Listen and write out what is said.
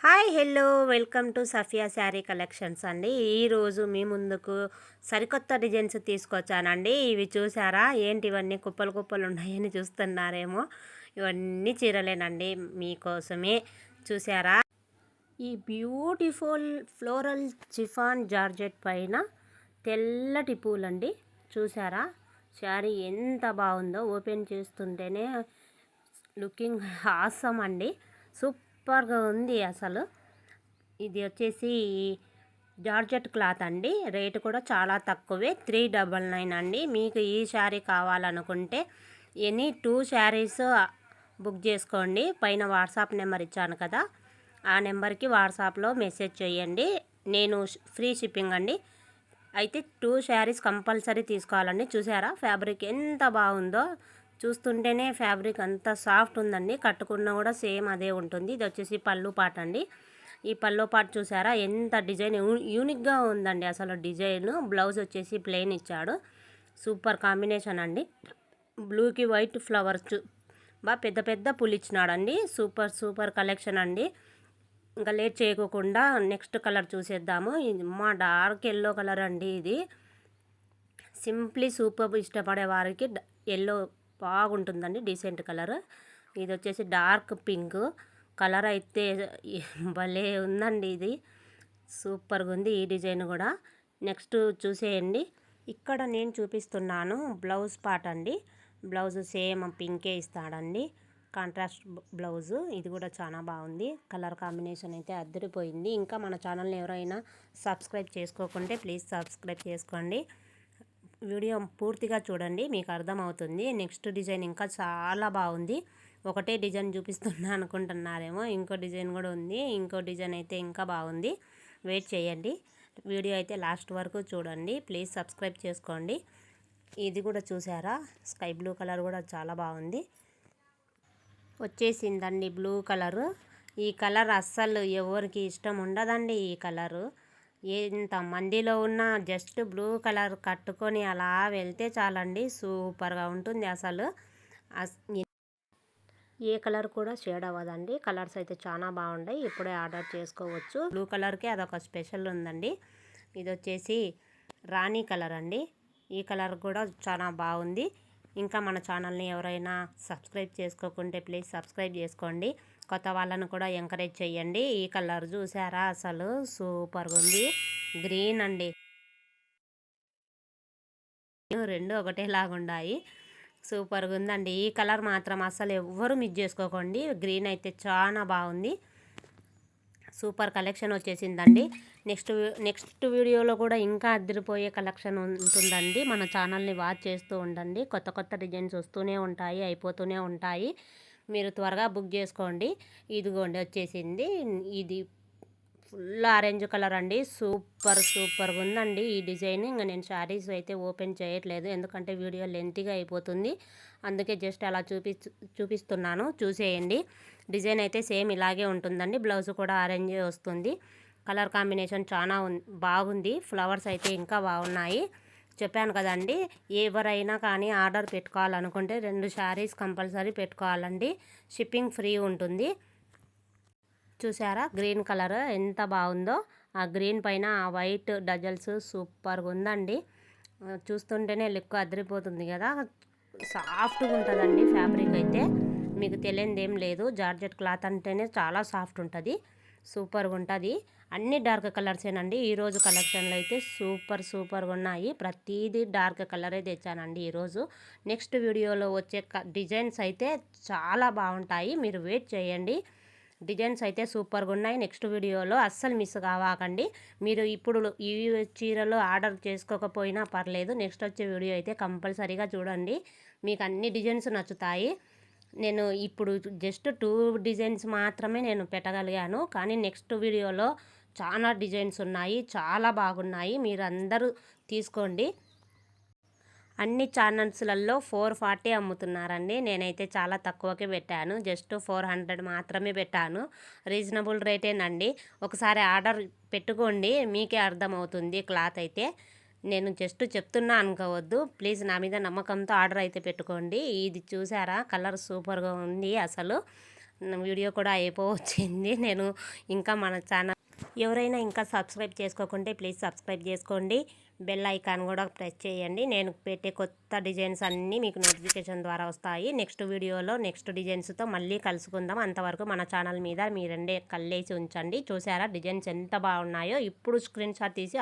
Hi hello welcome to Safia sari collections అండి. ఈరోజు మీ ముందుకు సరికొత్త డిజైన్స్ తీసుకొచ్చానండి. ఇవి చూసారా? ఏంటి ఇవన్నీ కుప్పలు కుప్పలు ఉన్నాయని చూస్తున్నారేమో. ఇవన్నీ చీరలేనండి మీకోసమే. చూసారా? ఈ బ్యూటిఫుల్ ఫ్లోరల్ చిఫాన్ జార్జెట్ పైన తెల్లటి పూలండి. చూసారా? శారీ ఎంత బాగుందో ఓపెన్ చేస్తుంటేనే లుకింగ్ హాసం అండి సూపర్గా ఉంది అసలు. ఇది వచ్చేసి జార్జెట్ క్లాత్ అండి. రేటు కూడా చాలా తక్కువే. త్రీ డబల్ నైన్ అండి. మీకు ఈ శారీ కావాలనుకుంటే ఎనీ టూ శారీస్ బుక్ చేసుకోండి. పైన వాట్సాప్ నెంబర్ ఇచ్చాను కదా. ఆ నెంబర్కి వాట్సాప్లో మెసేజ్ చేయండి. నేను ఫ్రీ షిప్పింగ్ అండి. అయితే టూ శారీస్ కంపల్సరీ తీసుకోవాలండి. చూసారా? ఫ్యాబ్రిక్ ఎంత బాగుందో. చూస్తుంటేనే ఫ్యాబ్రిక్ అంత సాఫ్ట్ ఉందండి. కట్టుకున్నా కూడా సేమ్ అదే ఉంటుంది. ఇది వచ్చేసి పళ్ళు పాట అండి. ఈ పళ్ళు పాట చూసారా? ఎంత డిజైన్ యూనిక్గా ఉందండి అసలు డిజైన్. బ్లౌజ్ వచ్చేసి ప్లెయిన్ ఇచ్చాడు. సూపర్ కాంబినేషన్ అండి. బ్లూకి వైట్ ఫ్లవర్స్ బాగా పెద్ద పెద్ద పులు ఇచ్చినాడండి. సూపర్ సూపర్ కలెక్షన్ అండి. ఇంకా లేట్ చేయకోకుండా నెక్స్ట్ కలర్ చూసేద్దాము. ఇది మా డార్క్ ఎల్లో కలర్ అండి ఇది. సింప్లీ సూపర్ ఇష్టపడే వారికి ఎల్లో బాగుంటుందండి డీసెంట్ కలర్. ఇది వచ్చేసి డార్క్ పింక్. కలర్ అయితే భలే ఉందండి ఇది. సూపర్గా ఉంది ఈ డిజైన్ కూడా. నెక్స్ట్ చూసేయండి. ఇక్కడ నేను చూపిస్తున్నాను బ్లౌజ్ పార్ట్ అండి. బ్లౌజ్ సేమ్ పింకే ఇస్తాడండి. Contrast blouse. ఇది కూడా చాలా బాగుంది. కలర్ కాంబినేషన్ అయితే అద్దరిపోయింది. ఇంకా మన ఛానల్ని ఎవరైనా సబ్స్క్రైబ్ చేసుకోకుంటే ప్లీజ్ సబ్స్క్రైబ్ చేసుకోండి. వీడియో పూర్తిగా చూడండి మీకు అర్థమవుతుంది. నెక్స్ట్ డిజైన్ ఇంకా చాలా బాగుంది. ఒకటే డిజైన్ చూపిస్తున్నా అనుకుంటున్నారేమో ఇంకో డిజైన్ కూడా ఉంది. ఇంకో డిజైన్ అయితే ఇంకా బాగుంది. వెయిట్ చేయండి. వీడియో అయితే లాస్ట్ వరకు చూడండి. ప్లీజ్ సబ్స్క్రైబ్ చేసుకోండి. ఇది కూడా చూసారా? స్కై బ్లూ కలర్ కూడా చాలా బాగుంది. వచ్చేసిందండి బ్లూ కలరు ఈ కలర్ అస్సలు ఎవరికి ఇష్టం ఉండదండి ఈ కలరు ఎంత మందిలో ఉన్న జస్ట్ బ్లూ కలర్ కట్టుకొని అలా వెళ్తే చాలండి. సూపర్గా ఉంటుంది అసలు. ఏ కలర్ కూడా షేడ్ అవ్వదండి. కలర్స్ అయితే చాలా బాగున్నాయి ఇప్పుడే ఆర్డర్ చేసుకోవచ్చు. బ్లూ కలర్కి అదొక స్పెషల్ ఉందండి. ఇది వచ్చేసి రాణి కలర్ అండి. ఈ కలర్ కూడా చాలా బాగుంది. ఇంకా మన ఛానల్ని ఎవరైనా సబ్స్క్రైబ్ చేసుకోకుంటే ప్లీజ్ సబ్స్క్రైబ్ చేసుకోండి. కొత్త వాళ్ళను కూడా ఎంకరేజ్ చేయండి ఈ కలర్ చూసారా? అసలు సూపర్గా ఉంది. గ్రీన్ అండి. రెండు ఒకటేలాగా ఉన్నాయి సూపర్గా ఉందండి. ఈ కలర్ మాత్రం అసలు ఎవ్వరు మిస్ చేసుకోకండి. గ్రీన్ అయితే చాలా బాగుంది. సూపర్ కలెక్షన్ వచ్చేసిందండి. నెక్స్ట్ నెక్స్ట్ వీడియోలో కూడా ఇంకా అదిరిపోయే కలెక్షన్ ఉంటుందండి. మన ఛానల్ని వాచ్ చేస్తూ ఉండండి. కొత్త కొత్త డిజైన్స్ వస్తూనే ఉంటాయి అయిపోతూనే ఉంటాయి. మీరు త్వరగా బుక్ చేసుకోండి. ఇదిగోండి వచ్చేసింది. ఇది ఫుల్ ఆరెంజ్ కలర్ అండి. సూపర్ సూపర్గా ఉందండి ఈ డిజైన్. ఇంకా నేను శారీస్ అయితే ఓపెన్ చేయట్లేదు. ఎందుకంటే వీడియో లెంతీగా అయిపోతుంది. అందుకే జస్ట్ అలా చూపి చూపిస్తున్నాను. చూసేయండి. డిజైన్ అయితే సేమ్ ఇలాగే ఉంటుందండి. బ్లౌజ్ కూడా ఆరెంజ్ వస్తుంది. కలర్ కాంబినేషన్ చాలా బాగుంది. ఫ్లవర్స్ అయితే ఇంకా బాగున్నాయి. చెప్పాను కదండి ఎవరైనా కానీ ఆర్డర్ పెట్టుకోవాలనుకుంటే రెండు శారీస్ కంపల్సరీ పెట్టుకోవాలండి. షిప్పింగ్ ఫ్రీ ఉంటుంది. చూసారా గ్రీన్ కలర్ ఎంత బాగుందో. ఆ గ్రీన్ పైన ఆ వైట్ డజల్స్ సూపర్గా ఉందండి. చూస్తుంటేనే లుక్ అదిరిపోతుంది కదా. సాఫ్ట్గా ఉంటుందండి ఫ్యాబ్రిక్ అయితే. మీకు తెలియనిదేం ఏం లేదు. జార్జెట్ క్లాత్ అంటేనే చాలా సాఫ్ట్ ఉంటుంది. సూపర్గా ఉంటుంది. అన్ని డార్క్ కలర్సేనండి. ఈరోజు కలెక్షన్లో అయితే సూపర్ సూపర్గా ఉన్నాయి. ప్రతిదీ డార్క్ కలరే తెచ్చానండి ఈరోజు. నెక్స్ట్ వీడియోలో వచ్చే డిజైన్స్ అయితే చాలా బాగుంటాయి. మీరు వెయిట్ చేయండి. డిజైన్స్ అయితే సూపర్గా ఉన్నాయి. నెక్స్ట్ వీడియోలో అస్సలు మిస్ కావాకండి. మీరు ఇప్పుడు ఈ చీరలో ఆర్డర్ చేసుకోకపోయినా పర్లేదు. నెక్స్ట్ వచ్చే వీడియో అయితే కంపల్సరీగా చూడండి. మీకు అన్ని డిజైన్స్ నచ్చుతాయి. నేను ఇప్పుడు జస్ట్ టూ డిజైన్స్ మాత్రమే నేను పెట్టగలిగాను. కానీ నెక్స్ట్ వీడియోలో చాలా డిజైన్స్ ఉన్నాయి. చాలా బాగున్నాయి. మీరు అందరూ తీసుకోండి. అన్ని ఛానల్స్లలో ఫోర్ ఫార్టీ అమ్ముతున్నారండి. నేనైతే చాలా తక్కువకే పెట్టాను. జస్ట్ ఫోర్ హండ్రెడ్ మాత్రమే పెట్టాను. రీజనబుల్ రేటేనండి. ఒకసారి ఆర్డర్ పెట్టుకోండి. మీకే అర్థమవుతుంది క్లాత్ అయితే. నేను జస్ట్ చెప్తున్నా అనుకోవద్దు. ప్లీజ్ నా మీద నమ్మకంతో ఆర్డర్ అయితే పెట్టుకోండి. ఇది చూసారా? కలర్ సూపర్గా ఉంది అసలు. వీడియో కూడా అయిపోవచ్చింది. నేను ఇంకా మన ఛానల్ ఎవరైనా ఇంకా సబ్స్క్రైబ్ చేసుకోకుంటే ప్లీజ్ సబ్స్క్రైబ్ చేసుకోండి. బెల్ ఐకాన్ కూడా ప్రెస్ చేయండి. నేను పెట్టే కొత్త డిజైన్స్ అన్నీ మీకు నోటిఫికేషన్ ద్వారా వస్తాయి. నెక్స్ట్ వీడియోలో నెక్స్ట్ డిజైన్స్తో మళ్ళీ కలుసుకుందాం. అంతవరకు మన ఛానల్ మీద మీరండే రెండే కళ్ళేసి ఉంచండి. చూసారా? డిజైన్స్ ఎంత బాగున్నాయో. ఇప్పుడు స్క్రీన్ షాట్ తీసి